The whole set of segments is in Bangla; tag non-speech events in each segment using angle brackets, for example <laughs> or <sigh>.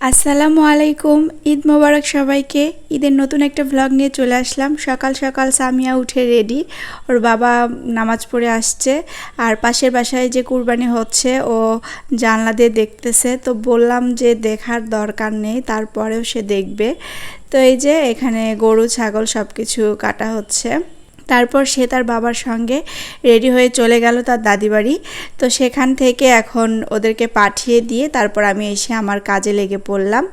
আসসালামু আলাইকুম, ঈদ মোবারক সবাইকে। ঈদের নতুন একটা ভ্লগ নিয়ে চলে আসলাম। সকাল সকাল সামিয়া উঠে রেডি ওর বাবা নামাজ পড়ে আসছে। আর পাশের বাসায় যে কুরবানি হচ্ছে, ও জানলা দিয়ে দেখতেছে। তো বললাম যে দেখার দরকার নেই, তারপরেও সে দেখবে। তো এই যে এখানে গরু, ছাগল সব কিছু কাটা হচ্ছে। তারপর সে তার বাবার সঙ্গে রেডি হয়ে চলে গেল তার দাদিবাড়ি। তো সেখান থেকে এখন ওদেরকে পাঠিয়ে দিয়ে তারপর আমি এসে আমার কাজে লেগে পড়লাম।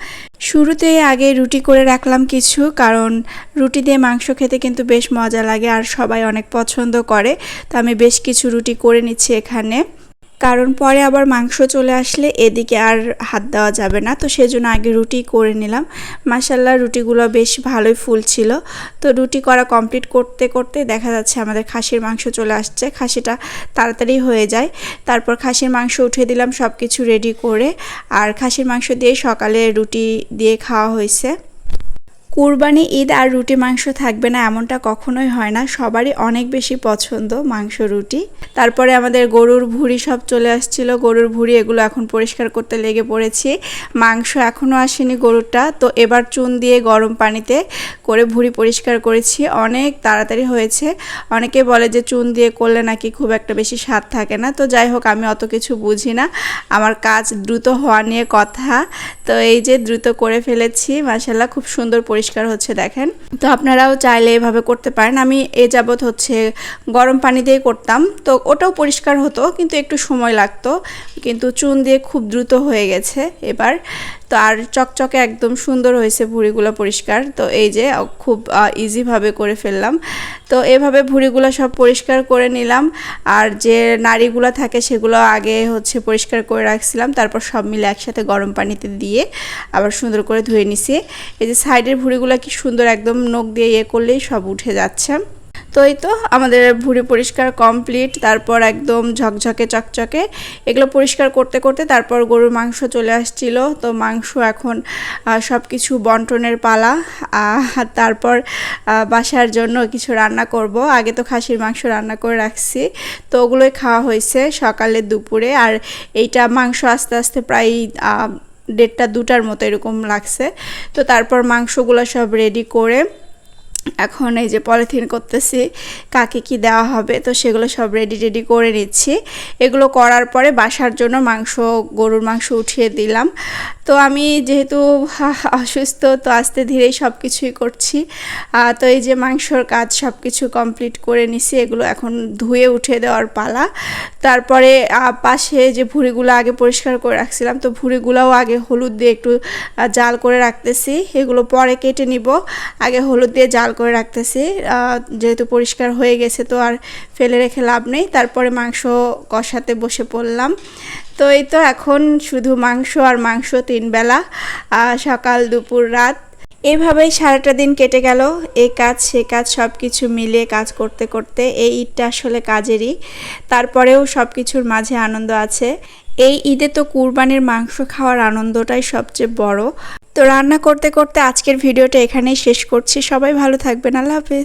শুরুতে আগে রুটি করে রাখলাম কিছু, কারণ রুটি দিয়ে মাংস খেতে কিন্তু বেশ মজা লাগে আর সবাই অনেক পছন্দ করে। তো আমি বেশ কিছু রুটি করে নিচ্ছি এখানে। কারণ পরে আবার মাংস চলে আসলে এদিকে আর হাত দেওয়া যাবে না। তো সেজন্য আগে রুটি করে নিলাম। মাসাল্লাহ রুটিগুলো বেশ ভালোই ফুল ছিল। তো রুটি করা কমপ্লিট করতে করতে দেখা যাচ্ছে আমাদের খাসির মাংস চলে আসছে। খাসিটা তাড়াতাড়ি হয়ে যায়। তারপর খাসির মাংস উঠিয়ে দিলাম সব কিছু রেডি করে। আর খাসির মাংস দিয়ে সকালে রুটি দিয়ে খাওয়া হয়েছে। কুরবানি, ঈদ আর রুটি মাংস থাকবে না, এমনটা কখনোই হয় না। সবারই অনেক বেশি পছন্দ মাংস, রুটি। তারপরে আমাদের গরুর ভুড়ি সব চলে আসছিল। গরুর ভুড়ি এগুলো এখন পরিষ্কার করতে লেগে পড়েছি। মাংস এখনও আসেনি গরুটা তো এবার চুন দিয়ে গরম পানিতে করে ভুড়ি পরিষ্কার করেছি। অনেক তাড়াতাড়ি হয়েছে। অনেকে বলে যে চুন দিয়ে করলে নাকি খুব একটা বেশি স্বাদ থাকে না। তো যাই হোক, আমি অত কিছু বুঝি না। আমার কাজ দ্রুত হওয়া নিয়ে কথা। তো এই যে দ্রুত করে ফেলেছি মাসাল্লাহ খুব সুন্দর পরিষ্কার হচ্ছে, দেখেন। তো আপনারাও চাইলে এভাবে করতে পারেন। আমি এ যাবৎ হচ্ছে গরম পানি দিয়ে করতাম। তো ওটাও পরিষ্কার হতো, কিন্তু একটু সময় লাগতো। কিন্তু চুন দিয়ে খুব দ্রুত হয়ে গেছে এবার। তো আর চকচকে একদম সুন্দর হয়েছে ভুঁড়িগুলো পরিষ্কার। তো এই যে খুব ইজিভাবে করে ফেললাম। তো এভাবে ভুঁড়িগুলো সব পরিষ্কার করে নিলাম। আর যে নাড়িগুলো থাকে সেগুলো আগে হচ্ছে পরিষ্কার করে রাখছিলাম। তারপর সব মিলে একসাথে গরম পানিতে দিয়ে আবার সুন্দর করে ধুয়ে নিছি। এই যে সাইডের ভুঁড়িগুলো কি সুন্দর একদম নখ দিয়ে ইয়ে করলেই সব উঠে যাচ্ছে। তো এই তো, আমাদের ভুঁড়ি পরিষ্কার কমপ্লিট তারপর একদম ঝকঝকে, চকচকে, এগুলো পরিষ্কার করতে করতে তারপর গরুর মাংস চলে আসছিল। তো মাংস এখন সব কিছু বন্টনের পালা তারপর বাসার জন্য কিছু রান্না করব। আগে তো খাসির মাংস রান্না করে রাখছি, তো ওগুলোই খাওয়া হয়েছে সকালে, দুপুরে, আর এইটা মাংস আস্তে আস্তে প্রায় দেড়টা, দুটার মতো এরকম লাগছে। তো তারপর মাংসগুলো সব রেডি করে এখন এই যে পলিথিন করতেছি, কাকে কি দেওয়া হবে, তো সেগুলো সব রেডি রেডি করে নিচ্ছি। এগুলো করার পরে বাসার জন্য মাংস, গরুর মাংস উঠিয়ে দিলাম। তো আমি যেহেতু <laughs> অসুস্থ, তো আস্তে ধীরেই সব কিছুই করছি তো এই যে মাংসর কাজ সব কিছু কমপ্লিট করে নিছি, এগুলো এখন ধুয়ে উঠে দেওয়ার পালা। তারপরে পাশে যে ভুঁড়িগুলো আগে পরিষ্কার করে রাখছিলাম, তো ভুঁড়িগুলোও আগে হলুদ দিয়ে একটু জাল করে রাখতেছি। এগুলো পরে কেটে নিব। আগে হলুদ দিয়ে জাল করে রাখতেছি। যেহেতু পরিষ্কার হয়ে গেছে তো আর ফেলে রেখে লাভ নেই। তারপরে মাংস কষাতে বসে পড়লাম। তো এই তো এখন শুধু মাংস আর মাংস তিন বেলা। সকাল, দুপুর, রাত। এভাবেই সারাটা দিন কেটে গেল। এই কাজ, সে কাজ সব কিছু মিলিয়ে কাজ করতে করতে এই ঈদটা আসলে কাজেরই। তারপরেও সব কিছুর মাঝে আনন্দ আছে। এই ঈদে তো কুরবানির মাংস খাওয়ার আনন্দটাই সবচেয়ে বড়। তো রান্না করতে করতে আজকের ভিডিওটা এখানেই শেষ করছি। সবাই ভালো থাকবেন। আল্লাহ হাফেজ।